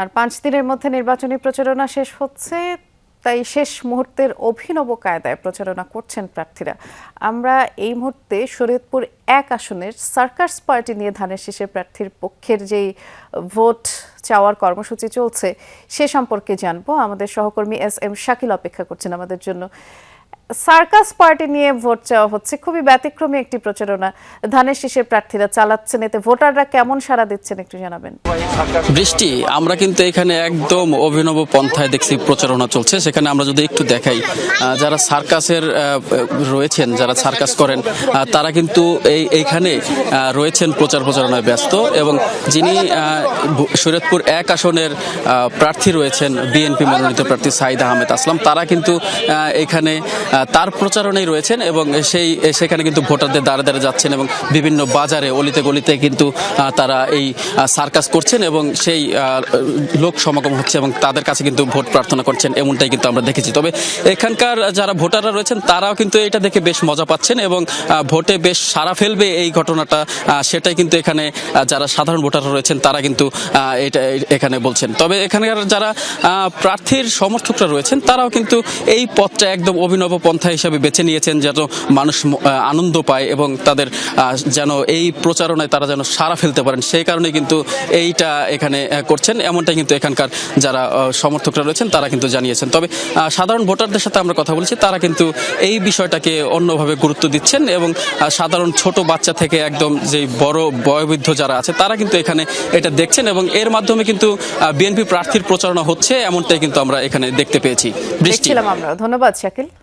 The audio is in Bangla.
আর পাঁচ দিনের মধ্যে নির্বাচনী প্রচারণা শেষ হচ্ছে, তাই শেষ মুহূর্তের অভিনব কায়দায় প্রচারণা করছেন প্রার্থীরা। আমরা এই মুহূর্তে শরীয়তপুর এক আসনের সার্কাস পার্টি নিয়ে ধানের শীষের প্রার্থীর পক্ষের যেই ভোট চাওয়ার কর্মসূচি চলছে, সে সম্পর্কে জানব। আমাদের সহকর্মী এস এম শাকিল অপেক্ষা করছেন আমাদের জন্য। সার্কাস পার্টি নিয়ে ভোট চাওয়া হচ্ছে। খুবই ব্যতিক্রমী একটি প্রচারণা। ধানের শীষের প্রার্থীরা চালাচ্ছেন এতে। ভোটাররা কেমন সাড়া দিচ্ছেন একটু জানাবেন। বৃষ্টি, আমরা কিন্তু এখানে একদম অভিনব পন্থায় দেখছি প্রচারণা চলছে। সেখানে আমরা যদি একটু দেখাই যারা সার্কাসের রয়েছেন, যারা সার্কাস করেন তারা কিন্তু এই, এইখানে রয়েছেন প্রচার প্রচারণায় ব্যস্ত এবং যিনি শরীয়তপুর এক আসনের প্রার্থী রয়েছেন, বিএনপি মনোনীত প্রার্থী সাইদ আহমেদ আসলাম। তারা কিন্তু এখানে তার প্রচারণেই রয়েছেন এবং সেই, সেখানে কিন্তু ভোটারদের দ্বারে দ্বারে যাচ্ছেন এবং বিভিন্ন বাজারে অলিতে গলিতে কিন্তু তারা এই সার্কাস করছেন এবং সেই লোক সমাগম হচ্ছে এবং তাদের কাছে কিন্তু ভোট প্রার্থনা করছেন এমনটাই কিন্তু আমরা দেখেছি। তবে এখানকার যারা ভোটাররা রয়েছেন, তারাও কিন্তু এটা দেখে বেশ মজা পাচ্ছেন এবং ভোটে বেশ সারা ফেলবে এই ঘটনাটা সেটাই কিন্তু এখানে যারা সাধারণ ভোটাররা রয়েছেন, তারা কিন্তু এটা, এখানে বলছেন। তবে এখানকার যারা প্রার্থীর সমর্থকরা রয়েছেন, তারাও কিন্তু এই পথটা একদম অভিনব পন্থা হিসাবে বেছে নিয়েছেন যেন মানুষ আনন্দ পায় এবং তাদের যেন এই প্রচারণায় তারা যেন সারা ফেলতে পারেন। সেই কারণে কিন্তু এইটা এখানে করছেন। এমনটাই কিন্তু এখানকার যারা সমর্থকরা রয়েছেন, তারা কিন্তু জানিয়েছেন। তবে সাধারণ ভোটারদের সাথে আমরা কথা বলেছি। তারা কিন্তু এই বিষয়টাকে অন্যভাবে গুরুত্ব দিচ্ছেন এবং সাধারণ ছোট বাচ্চা থেকে একদম যে বড় বয়োবৃদ্ধ যারা আছে, তারা কিন্তু এখানে এটা দেখছেন এবং এর মাধ্যমে কিন্তু বিএনপি প্রার্থীর প্রচারণা হচ্ছে, এমনটাই কিন্তু আমরা এখানে দেখতে পেয়েছি। দেখছিলাম আমরা। ধন্যবাদ, শাকিল।